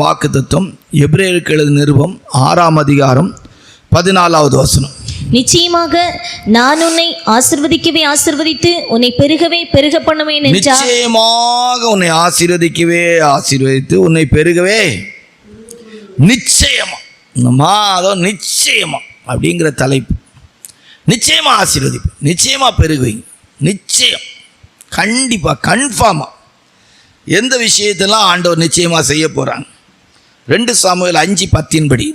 வாக்கு தத்துவம் எபிரேயருக்கு எழுதின நிருபம் ஆறாம் அதிகாரம் பதினாலாவது வசனம். நிச்சயமாக நான் உன்னை ஆசிர்வதிக்கவே ஆசிர்வதித்து உன்னை பெருகவே பெருக பண்ணுவேன் நிச்சயமாக உன்னை ஆசீர்வதிக்கவே ஆசீர்வதித்து உன்னை பெருகவே. நிச்சயமா. இந்த மாதம் நிச்சயமா அப்படிங்கிற தலைப்பு. நிச்சயமா ஆசீர்வதிப்பு. நிச்சயமா பெருகுவீங்க. நிச்சயம். கண்டிப்பா கன்ஃபார்மா எந்த விஷயத்தெல்லாம் ஆண்டவர் நிச்சயமா செய்ய போறாங்க? ரெண்டு சாமுவேல் அஞ்சு பத்தின்படி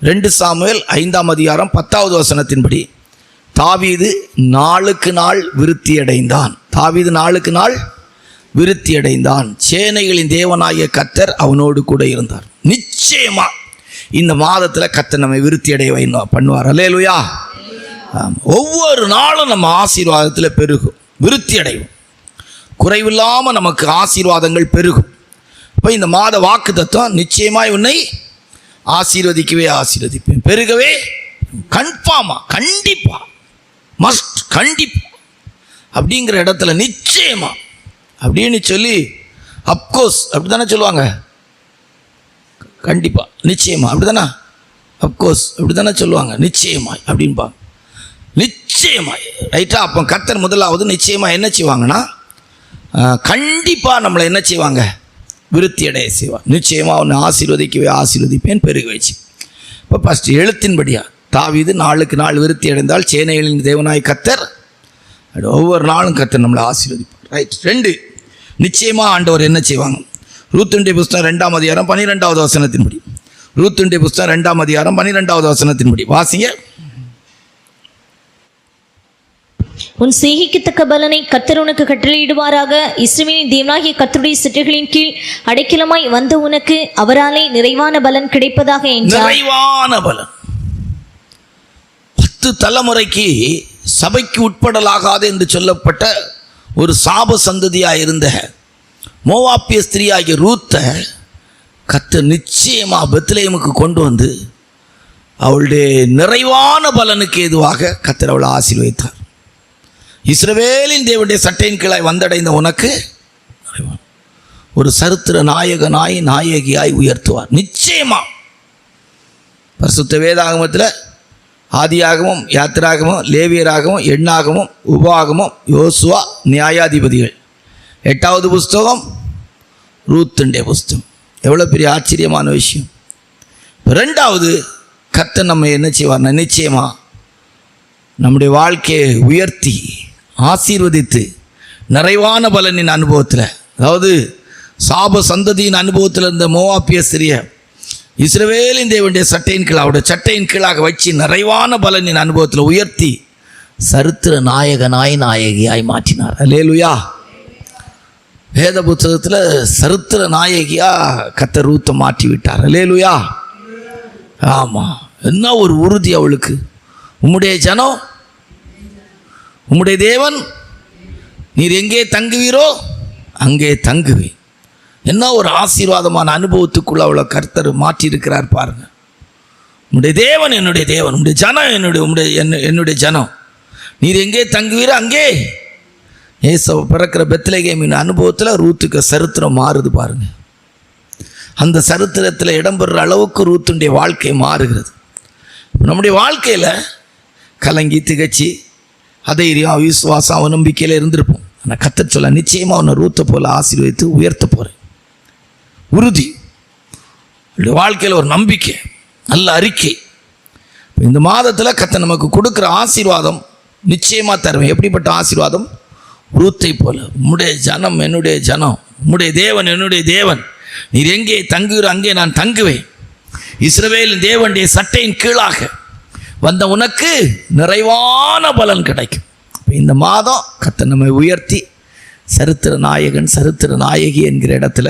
ரெண்டு சாமுவேல் ஐந்தாம் அதிகாரம் பத்தாவது வசனத்தின்படி தாவீது நாளுக்கு நாள் விருத்தி அடைந்தான் தாவீது நாளுக்கு நாள் விருத்தி அடைந்தான் சேனைகளின் தேவனாகிய கத்தர் அவனோடு கூட இருந்தார். நிச்சயமா இந்த மாதத்தில் கத்தர் நம்மை விருத்தி அடைய பண்ணுவார். அல்லேலுயா. ஒவ்வொரு நாளும் நம்ம ஆசீர்வாதத்தில் பெருகும் விருத்தி அடையும் குறைவில்லாமல் நமக்கு ஆசீர்வாதங்கள் பெருகும். அப்போ இந்த மாத வாக்கு தத்துவம் நிச்சயமாய் உன்னை ஆசீர்வதிக்கவே ஆசீர்வதிப்பேன். பெருகவே கன்ஃபார்மா கண்டிப்பா மஸ்ட் கண்டிப்பா அப்படிங்கிற இடத்துல நிச்சயமா அப்படின்னு சொல்லி அப்கோர்ஸ் அப்படி தானே சொல்லுவாங்க? கண்டிப்பா நிச்சயமா அப்படி தானே அப்கோர்ஸ் அப்படி தானே சொல்லுவாங்க? நிச்சயமாய் அப்படின்பாங்க. நிச்சயமாய் ரைட்டா அப்போ கர்த்தர் முதலாவது நிச்சயமா என்ன செய்வாங்கன்னா கண்டிப்பாக நம்மளை என்ன செய்வாங்க? விருத்தி அடைய செய்வார். நிச்சயமாக உன்னை ஆசீர்வதிக்கவே ஆசீர்வதிப்பேன் பெருக வச்சு இப்போ ஃபஸ்ட்டு எழுத்தின்படியா தாவிது நாளுக்கு நாள் விருத்தி அடைந்தால் சேனைகளின் தேவனாய் கத்தர் அப்படி ஒவ்வொரு நாளும் கத்தர் நம்மளை ஆசீர்வதிப்பார். ரைட் ரெண்டு நிச்சயமாக ஆண்டவர் என்ன செய்வாங்க? ரூத்துண்டிய புஸ்தகம் ரெண்டாம் அதிகாரம் பன்னிரெண்டாவது வசனத்தின்படி. ரூத்துண்டிய புஸ்தகம் ரெண்டாம் அதிகாரம் பன்னிரெண்டாவது வசனத்தின்படி. வாசிங்க. உன் சேகிக்கத்தக்க பலனை கத்தர் உனக்கு கட்டளையிடுவாராக. இஸ்ரவேலின் தேவனாகிய கத்தருடைய சிற்றுகளின் கீழ் அடைக்கலமாய் வந்த உனக்கு அவராலே நிறைவான பலன் கிடைப்பதாக நிறைவான பலன். பத்து தலைமுறைக்கு சபைக்கு உட்படலாகாது என்று சொல்லப்பட்ட ஒரு சாப சந்ததியாக இருந்த மோவாப்பிய ஸ்திரீயாகிய ரூத்தை கத்த நிச்சயமா பெத்லேயமுக்கு கொண்டு வந்து அவளுடைய நிறைவான பலனுக்கு ஏதுவாக கத்தர் அவளை ஆசீர்வைத்தார் இஸ்ரவேலின் தேவனுடைய சட்டையின் கீழாய் வந்தடைந்த உனக்கு ஒரு சரித்திர நாயகனாய் நாயகியாய் உயர்த்துவார். நிச்சயமா. பரிசுத்த வேதாகமத்தில் ஆதியாகமும் யாத்திராகமும் லேவியராகவும் எண்ணாகமும் உபாகமும் யோசுவா நியாயாதிபதிகள். எட்டாவது புஸ்தகம் ரூத்துண்டே புஸ்தகம். எவ்வளோ பெரிய ஆச்சரியமான விஷயம். ரெண்டாவது கத்தை நம்ம என்ன செய்வார் நிச்சயமா நம்முடைய வாழ்க்கையை உயர்த்தி ஆசீர்வதித்து நிறைவான பலனின் அனுபவத்தில். அதாவது சாப சந்ததியின் அனுபவத்தில் இருந்த மோவாப்பிய சிறிய இஸ்ரவேலின் தேவனுடைய சட்டையின் கீழ் அவருடைய சட்டையின் கீழாக வச்சு நிறைவான பலனின் அனுபவத்தில் உயர்த்தி சரித்திர நாயகனாய் நாயகியாய் மாற்றினார். லேலுயா வேத புத்தகத்தில் சரித்திர நாயகியா கத்த ரூத்தை மாற்றி விட்டார். லேலுயா ஆமாம் என்ன ஒரு உறுதி அவளுக்கு. உம்முடைய ஜனம் உம்முடைய தேவன் நீர் எங்கே தங்குவீரோ அங்கே தங்குவேன். என்ன ஒரு ஆசீர்வாதமான அனுபவத்துக்குள்ள அவ்வளோ கர்த்தர் மாற்றி இருக்கிறார் பாருங்க. உம்முடைய தேவன் என்னுடைய தேவன் உம்முடைய ஜனம் என்னுடைய உம்முடைய என்ன- என்னுடைய ஜனம். நீர் எங்கே தங்குவீரோ அங்கே. ஏசவ பிறக்கிற பெத்லகேமின் அனுபவத்தில் ரூத்துக்கு சரித்திரம் மாறுது பாருங்க. அந்த சரித்திரத்தில் இடம்பெறுற அளவுக்கு ரூத்துடைய வாழ்க்கை மாறுகிறது. நம்முடைய வாழ்க்கையில் கலங்கி திகச்சு அதைரியம் விசுவாசம் அவன் நம்பிக்கையில் இருந்திருப்போம். ஆனால் கத்தர் சொல்ல நிச்சயமாக அவனை ரூத்த போல ஆசீர்வதித்து உயர்த்த போகிறேன் உறுதி. வாழ்க்கையில் ஒரு நம்பிக்கை நல்ல அறிக்கை. இந்த மாதத்தில் கத்தை நமக்கு கொடுக்குற ஆசீர்வாதம் நிச்சயமாக தருவேன். எப்படிப்பட்ட ஆசீர்வாதம்? ரூத்தை போல. உம்முடைய ஜனம் என்னுடைய ஜனம். உம்முடைய தேவன் என்னுடைய தேவன். நீர் எங்கே தங்குகிற அங்கே நான் தங்குவேன். இஸ்ரவேலின் தேவனுடைய சட்டையின் கீழாக. வந்த உனக்கு நிறைவான பலன் கிடைக்கும். இந்த மாதம் கத்த நம்மை உயர்த்தி சரித்திர நாயகன் சரித்திர நாயகி என்கிற இடத்துல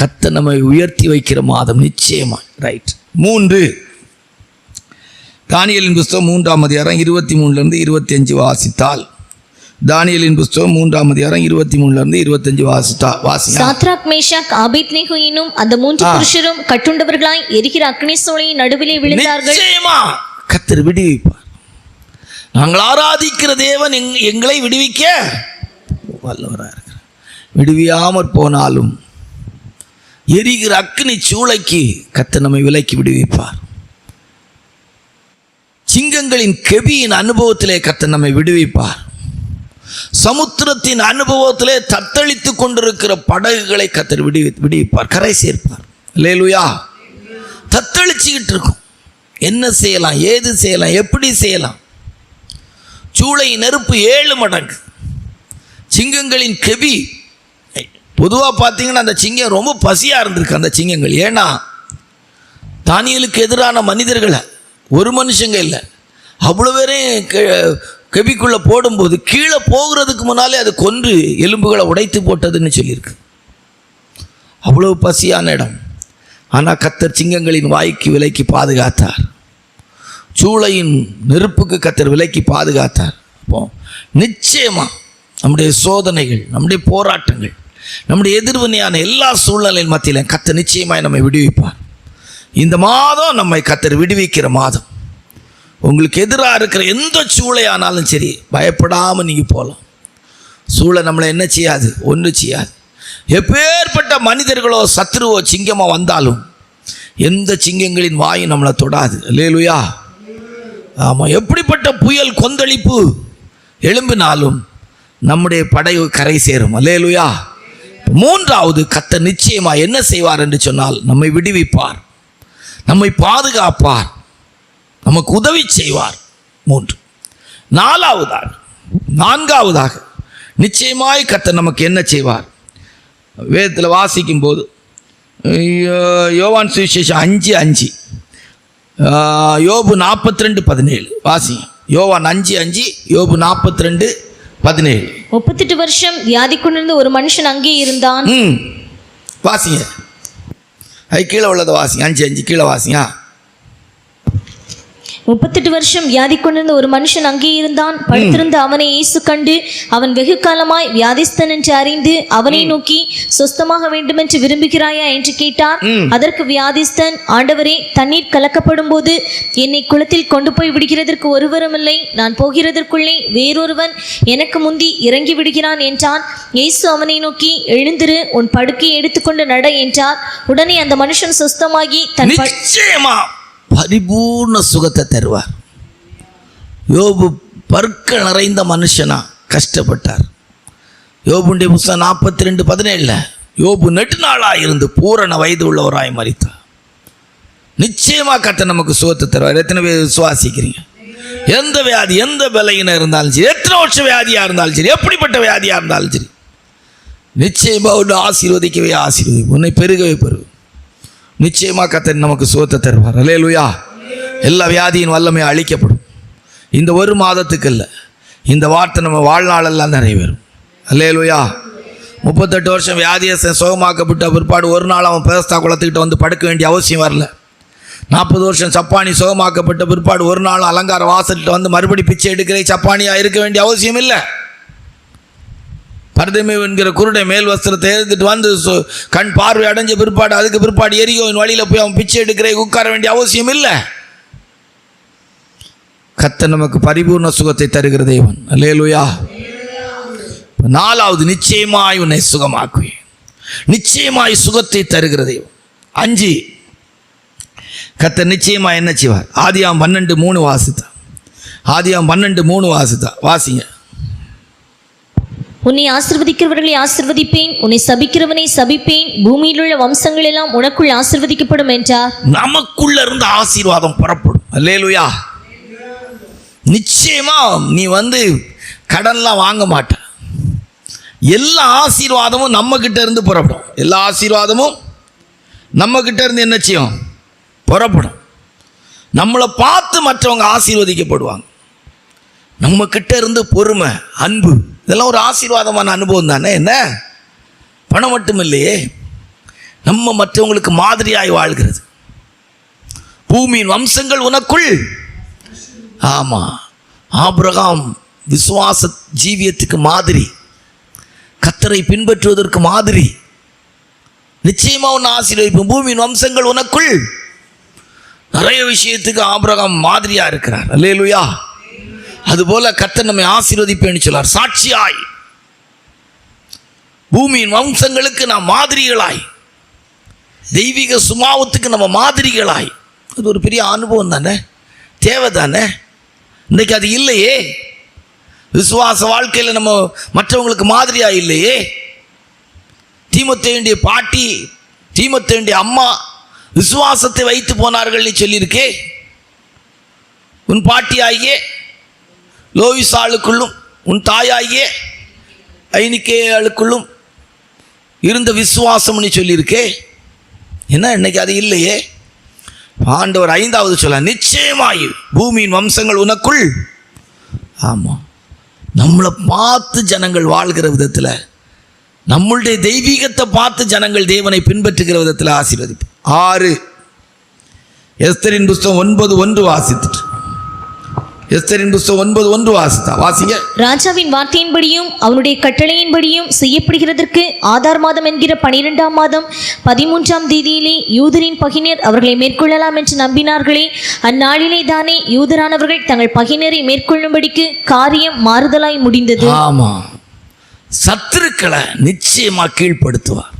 கத்த நம்மை உயர்த்தி வைக்கிற மாதம் நிச்சயமா ரைட் மூன்று. தானியலின் புஸ்தகம் மூன்றாம் அதிகாரம் இருபத்தி மூணுலேருந்து இருபத்தி அஞ்சு வாசித்தால். தானியலின் புஸ்தகம் மூன்றாம் அதிகாரம் இருபத்தி மூணுலேருந்து இருபத்தஞ்சு வாசித்தா வாசிங்க சாத்ராக் மேஷாக் ஆபேத்நேகோ என்னும் அந்த மூன்று புருஷரும் கட்டுண்டவர்களாய் எரிகிற அக்னி சோலையின் நடுவிலே விழுந்தார்கள். நிச்சயமா. கத்தர் விடுவிப்பார். நாங்கள் ஆராதிக்கிற தேவன் எங்- எங்களை விடுவிக்க வல்லவராக இருக்கிறார். விடுவியாமற் போனாலும் எரிகிற அக்னி சூளைக்கு கத்த நம்மை விலைக்கு விடுவிப்பார். சிங்கங்களின் கெபியின் அனுபவத்திலே கத்த நம்மை விடுவிப்பார். சமுத்திரத்தின் அனுபவத்திலே தத்தளித்து கொண்டிருக்கிற படகுகளை கத்தர் விடுவி விடுவிப்பார். கரை சேர்ப்பார். லேலுயா தத்தளிச்சுக்கிட்டு இருக்கும். என்ன செய்யலாம் ஏது செய்யலாம் எப்படி செய்யலாம்? சூளை நெருப்பு ஏழு மடங்கு. சிங்கங்களின் கெவி. பொதுவாக பார்த்தீங்கன்னா அந்த சிங்கம் ரொம்ப பசியாக இருந்திருக்கு அந்த சிங்கங்கள். ஏன்னா தானியலுக்கு எதிரான மனிதர்களை ஒரு மனுஷங்க இல்லை. அவ்வளோ பேரையும் கெ- கெபிக்குள்ளே போடும்போது கீழே போகிறதுக்கு முன்னாலே அது கொன்று எலும்புகளை உடைத்து போட்டதுன்னு சொல்லியிருக்கு. அவ்வளோ பசியான இடம். ஆனால் கத்தர் சிங்கங்களின் வாய்க்கு விலைக்கு பாதுகாத்தார். சூளையின் நெருப்புக்கு கத்தர் விலைக்கு பாதுகாத்தார். அப்போ நிச்சயமாக நம்முடைய சோதனைகள் நம்முடைய போராட்டங்கள் நம்முடைய எதிர்வினையான எல்லா சூழ்நிலையின் மத்தியிலும் கத்தர் நிச்சயமாக நம்மை விடுவிப்பார். இந்த மாதம் நம்மை கத்தர் விடுவிக்கிற மாதம். உங்களுக்கு எதிராக இருக்கிற எந்த சூளையானாலும் சரி பயப்படாமல் நீங்கள் போகலாம் சூளை நம்மளை என்ன செய்யாது? ஒன்றும் செய்யாது. எப்பேற்பட்ட மனிதர்களோ சத்ருவோ சிங்கமாக வந்தாலும் எந்த சிங்கங்களின் வாயும் நம்மளை தொடாது. லேலுயா ஆமாம் எப்படிப்பட்ட புயல் கொந்தளிப்பு எழும்பினாலும் நம்முடைய படை கரை சேரும். லேலுயா மூன்றாவது கத்த நிச்சயமா என்ன செய்வார் என்று சொன்னால் நம்மை விடுவிப்பார். நம்மை பாதுகாப்பார். நமக்கு உதவி செய்வார். மூன்று. நாலாவதாக நான்காவதாக நிச்சயமாய் கத்த நமக்கு என்ன செய்வார்? வேதத்தில் வாசிக்கும் போது யோவான் சுவிசேஷம் அஞ்சு அஞ்சு. யோபு நாற்பத்தி ரெண்டு பதினேழு. வாசிங்க யோவான் அஞ்சு அஞ்சு யோபு நாற்பத்தி ரெண்டு பதினேழு. முப்பத்தெட்டு வருஷம் வியாதி கொண்டிருந்த ஒரு மனுஷன் அங்கே இருந்தான். வாசிங்க. அது கீழே உள்ளதை வாசிங்க. அஞ்சு அஞ்சு கீழே வாசிங்க. முப்பத்தெட்டு வருஷம் வியாதி கொண்டிருந்த ஒரு மனுஷன் அங்கே இருந்தான். படுத்திருந்த அவனை இயேசு கண்டு அவன் வெகு காலமாய் வியாதிஸ்தன் என்று அறிந்து அவனை நோக்கி சொஸ்தமாக வேண்டுமென்று விரும்புகிறாயா? என்று கேட்டார் அதற்கு வியாதிஸ்தன் ஆண்டவரே தண்ணீர் கலக்கப்படும் போது என்னை குளத்தில் கொண்டு போய் விடுகிறதற்கு ஒருவரும் இல்லை. நான் போகிறதற்குள்ளே வேறொருவன் எனக்கு முந்தி இறங்கி விடுகிறான் என்றான். இயேசு அவனை நோக்கி எழுந்திரு உன் படுக்கையை எடுத்துக்கொண்டு நட என்றார். உடனே அந்த மனுஷன் சொஸ்தமாகி தன் நிச்சயமா. பரிபூர்ண சுகத்தை தருவார். யோபு பற்க நிறைந்த மனுஷனா கஷ்டப்பட்டார். யோபுண்டிய புஸ்தகம் நாற்பத்தி ரெண்டு பதினேழில் யோபு நெடுநாளாக இருந்து பூரண வயது உள்ளவராய் மறித்தார். நிச்சயமாக கத்த நமக்கு சுகத்தை தருவார். எத்தனை பேர் விசுவாசிக்கிறீங்க? எந்த வியாதி எந்த விலையினர் இருந்தாலும் சரி எத்தனை வருஷம் வியாதியாக இருந்தாலும் சரி எப்படிப்பட்ட வியாதியாக இருந்தாலும் சரி நிச்சயமாக ஒன்று ஆசீர்வதிக்கவே ஆசீர்வதி உன்னை பெருகவே பெருகும் நிச்சயமாக கத்தன் நமக்கு சுகத்தை தருவார். அல்லேலூயா. எல்லா வியாதியின் வல்லமை அழிக்கப்படும். இந்த ஒரு மாதத்துக்கு இல்லை இந்த வார்த்தை நம்ம வாழ்நாளெல்லாம் நிறைவேறும். அல்லேலூயா. முப்பத்தெட்டு வருஷம் வியாதியை சுகமாக்கப்பட்ட பிற்பாடு ஒரு நாள் அவன் பேஸ்தா குளத்துக்கிட்ட வந்து படுக்க வேண்டிய அவசியம் வரல. நாற்பது வருஷம் சப்பானி சுகமாக்கப்பட்ட பிற்பாடு ஒரு நாள் அலங்கார வாசல்கிட்ட வந்து மறுபடி பிச்சை எடுக்கிற சப்பானியாக இருக்க வேண்டிய அவசியம் இல்லை. பரதமேவ் என்கிற குருடை மேல் வஸ்திரத்தை எழுந்துட்டு வந்து சு- கண் பார்வை அடைஞ்ச பிற்பாடு அதுக்கு பிற்பாடு எரியோவின் வழியில் போய் அவன் பிச்சை எடுக்கிற உட்கார வேண்டிய அவசியம் இல்லை. கத்த நமக்கு பரிபூர்ண சுகத்தை தருகிற தேவன். அல்லேலுயா. நாலாவது நிச்சயமாய் உன்னை சுகமாக்குவேன். நிச்சயமாய் சுகத்தை தருகிற தெய்வம் அஞ்சு கத்த நிச்சயமா என்ன செய்வார்? ஆதியாம் பன்னெண்டு மூணு வாசித்தான் ஆதியாம் பன்னெண்டு மூணு வாசித்தான் வாசிங்க. உன்னை ஆசிர்வதிக்கிறவர்களை ஆசிர்வதிப்பேன் உன்னை சபிக்கிறவனை சபிப்பேன் பூமியில் உள்ள வம்சங்கள் எல்லாம் உனக்குள் ஆசிர்வதிக்கப்படும் என்றார். நமக்குள்ள இருந்து ஆசீர்வாதம் புறப்படும். அல்லேலுயா. நிச்சயமா நீ வந்து கடன்லாம் வாங்க மாட்ட. எல்லா ஆசீர்வாதமும் நம்ம கிட்ட இருந்து புறப்படும். எல்லா ஆசீர்வாதமும் நம்ம கிட்ட இருந்து என்ன செய்யும்? புறப்படும். நம்மளை பார்த்து மற்றவங்க ஆசீர்வதிக்கப்படுவாங்க. நம்ம கிட்ட இருந்து பொறுமை அன்பு இதெல்லாம் ஒரு ஆசீர்வாதமான அனுபவம் தானே என்ன? பணம் மட்டும் இல்லையே நம்ம மற்றவங்களுக்கு மாதிரியாய் வாழ்கிறது. பூமியின் வம்சங்கள் உனக்குள். ஆமாம் ஆபிரகாம் விசுவாச ஜீவியத்துக்கு மாதிரி கத்தரை பின்பற்றுவதற்கு மாதிரி. நிச்சயமாக ஒன்று ஆசீர்வதிப்போம். பூமியின் வம்சங்கள் உனக்குள். நிறைய விஷயத்துக்கு ஆபிரகாம் மாதிரியாக இருக்கிறார். அல்லேலுயா. அதுபோல கத்தர் நம்மை ஆசீர்வதிப்பேன்னு சொல்லார். சாட்சியாய். பூமியின் வம்சங்களுக்கு நாம் மாதிரிகளாய். தெய்வீக சுமாவத்துக்கு நம்ம மாதிரிகளாய். அது ஒரு பெரிய அனுபவம் தானே? தேவை தானே? இன்றைக்கு அது இல்லையே. விசுவாச வாழ்க்கையில் நம்ம மற்றவங்களுக்கு மாதிரியாக இல்லையே? தீமத்தேண்டிய பாட்டி தீமத்தேண்டிய அம்மா விசுவாசத்தை வைத்து போனார்கள்னு சொல்லியிருக்கே. உன் பாட்டியாகிய லோவிசாளுக்குள்ளும் உன் தாயாகிய ஐனிக்கேயாளுக்குள்ளும் இருந்த விசுவாசம்னு சொல்லியிருக்கே. என்ன இன்னைக்கு அது இல்லையே? ஆண்டவர் ஐந்தாவது சொல்ல நிச்சயமாய் பூமியின் வம்சங்கள் உனக்குள். ஆமாம் நம்மளை பார்த்து ஜனங்கள் வாழ்கிற விதத்தில் நம்மளுடைய தெய்வீகத்தை பார்த்து ஜனங்கள் தேவனை பின்பற்றுகிற விதத்தில் ஆசீர்வதிப்பு ஆறு. எஸ்தரின் புஸ்தகம் ஒன்பது ஒன்று வாசித்துட்டு எஸ்தரின் புஸ்தகம் ஒன்பது ஒன்று வாசித்தா வாசிங்க. ராஜாவின் வார்த்தையின்படியும் அவனுடைய கட்டளையின்படியும் செய்யப்படுகிறதற்கு ஆதார் மாதம் என்கிற பனிரெண்டாம் மாதம் பதிமூன்றாம் தேதியிலே யூதரின் பகினர் அவர்களை மேற்கொள்ளலாம் என்று நம்பினார்களே. அந்நாளிலே தானே யூதரானவர்கள் தங்கள் பகினரை மேற்கொள்ளும்படிக்கு காரியம் மாறுதலாய் முடிந்தது. ஆமா. சத்துருக்களை நிச்சயமா கீழ்ப்படுத்துவார்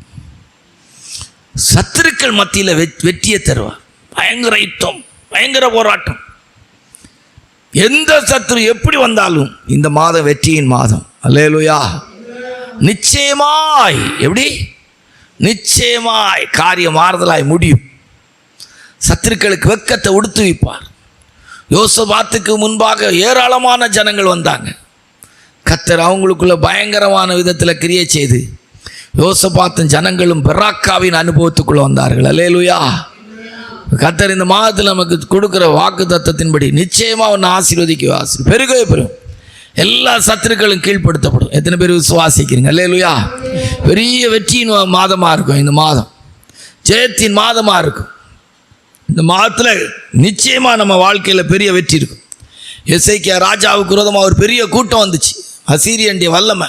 சத்துருக்கள் மத்தியில் வெற்றியை தருவார் பயங்கர யுத்தம் பயங்கர போராட்டம். எந்த சத்துரு எப்படி வந்தாலும் இந்த மாதம் வெற்றியின் மாதம். அல்லேலுயா. நிச்சயமாய் எப்படி? நிச்சயமாய் காரியம் மாறுதலாய் முடியும். சத்துருக்களுக்கு வெக்கத்தை உடுத்து வைப்பார். யோசபாத்துக்கு முன்பாக ஏராளமான ஜனங்கள் வந்தாங்க. கத்தர் அவங்களுக்குள்ள பயங்கரமான விதத்தில் கிரியை செய்து யோசபாத்தும் ஜனங்களும் பெராக்காவின் அனுபவத்துக்குள்ளே வந்தார்கள். அல்லேலுயா. கத்தர் இந்த மாதத்தில் நமக்கு கொடுக்குற வாக்கு தத்தத்தின்படி நிச்சயமாக ஒன்று ஆசீர்வதிக்க ஆசீர். பெருகவே பெறும் எல்லா சத்துருக்களும் கீழ்ப்படுத்தப்படும். எத்தனை பேர் விசுவாசிக்கிறீங்க? இல்லையா பெரிய வெற்றியின் மாதமாக இருக்கும் இந்த மாதம். ஜெயத்தின் மாதமாக இருக்கும். இந்த மாதத்தில் நிச்சயமாக நம்ம வாழ்க்கையில் பெரிய வெற்றி இருக்கும். எஸ்ஐக்கியா ராஜாவுக்கு விரோதமாக ஒரு பெரிய கூட்டம் வந்துச்சு. அசீரியண்டிய வல்லமை.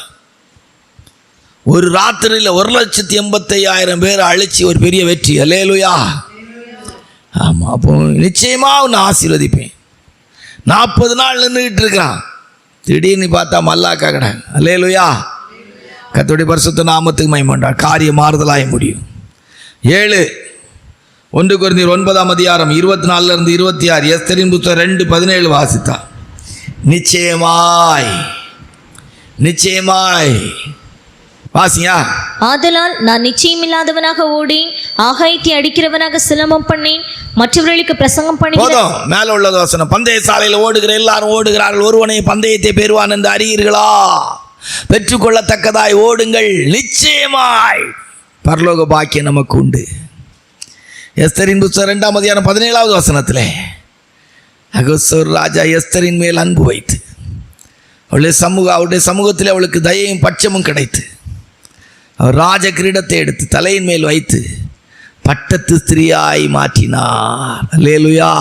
ஒரு ராத்திரியில் ஒரு லட்சத்தி எண்பத்தையாயிரம் பேர் அழிச்சு ஒரு பெரிய வெற்றி. அல்லேலுயா. ஆமாம் அப்போ நிச்சயமாக உன்னை ஆசீர்வதிப்பேன். நாற்பது நாள் நின்றுக்கிட்டு இருக்கான். திடீர்னு பார்த்தா மல்லாக்கா கடை அல்லேலுயா. கத்தோடைய பரிசுத்த நாமத்துக்கு மைமண்டா காரியம் மாறுதலாய முடியும். ஏழு. ஒன்று குறைந்தீர் ஒன்பதாம் அதிகாரம் இருபத்தி நாலுலேருந்து இருபத்தி ஆறு. எஸ்தரின் புத்தகம் ரெண்டு பதினேழு வாசித்தான். நிச்சயமாய். நிச்சயமாய். வாசியா? ஆதலால் நான் நிச்சயமில்லாதவனாக ஓடி ஆகாயத்தை அடிக்கிறவனாக சிலம்பம் பண்ணேன் மற்றவர்களுக்கு பிரசங்கம் பண்ணுகிற போதும். மேல உள்ளது வசனம். பந்தய சாலையில் ஓடுகிற எல்லாரும் ஓடுகிறார்கள். ஒருவனை பந்தயத்தை பெறுவான் என்று அறியீர்களா? பெற்றுக்கொள்ளத்தக்கதாய் ஓடுங்கள். நிச்சயமாய். பரலோக பாக்கியம் நமக்கு உண்டு. எஸ்தரின் புத்தகம் ரெண்டாம் அதிகாரம் பதினேழாவது வசனத்திலே. அகஸ்தர் ராஜா எஸ்தரின் மேல் அன்பு வைத்து அவளுடைய சமூக அவருடைய சமூகத்தில் அவளுக்கு தயையும் பட்சமும் கிடைத்து அவர் ராஜ கிரீடத்தை எடுத்து தலையின் மேல் வைத்து பட்டத்து ஸ்திரியாய் மாற்றினார். லேலுயா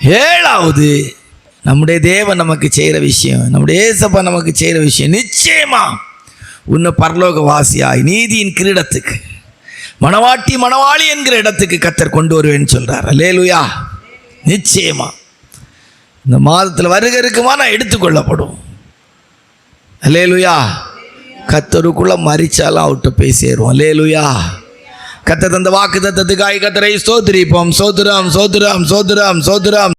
ஏழாவது நம்முடைய தேவன் நமக்கு செய்கிற விஷயம் நம்முடைய ஏசப்பா நமக்கு செய்கிற விஷயம் நிச்சயமா உன்னை பரலோக வாசியாய் நீதியின் கிரீடத்துக்கு மணவாட்டி மணவாளி என்கிற இடத்துக்கு கத்தர் கொண்டு வருவேன்னு சொல்கிறார் லேலுயா நிச்சயமா. இந்த மாதத்தில் வருக இருக்குமா நான் எடுத்துக்கொள்ளப்படும். லேலுயா கத்தருக்குள்ள மறிச்சாலும் அவர்கிட்ட போய் சேருவோம். லேலுயா கத்த தந்த வாக்கு தத்தத்துக்காய் கத்தரை சோதரிப்போம் சோதரம் சோதரம் சோதுராம் சோதுராம்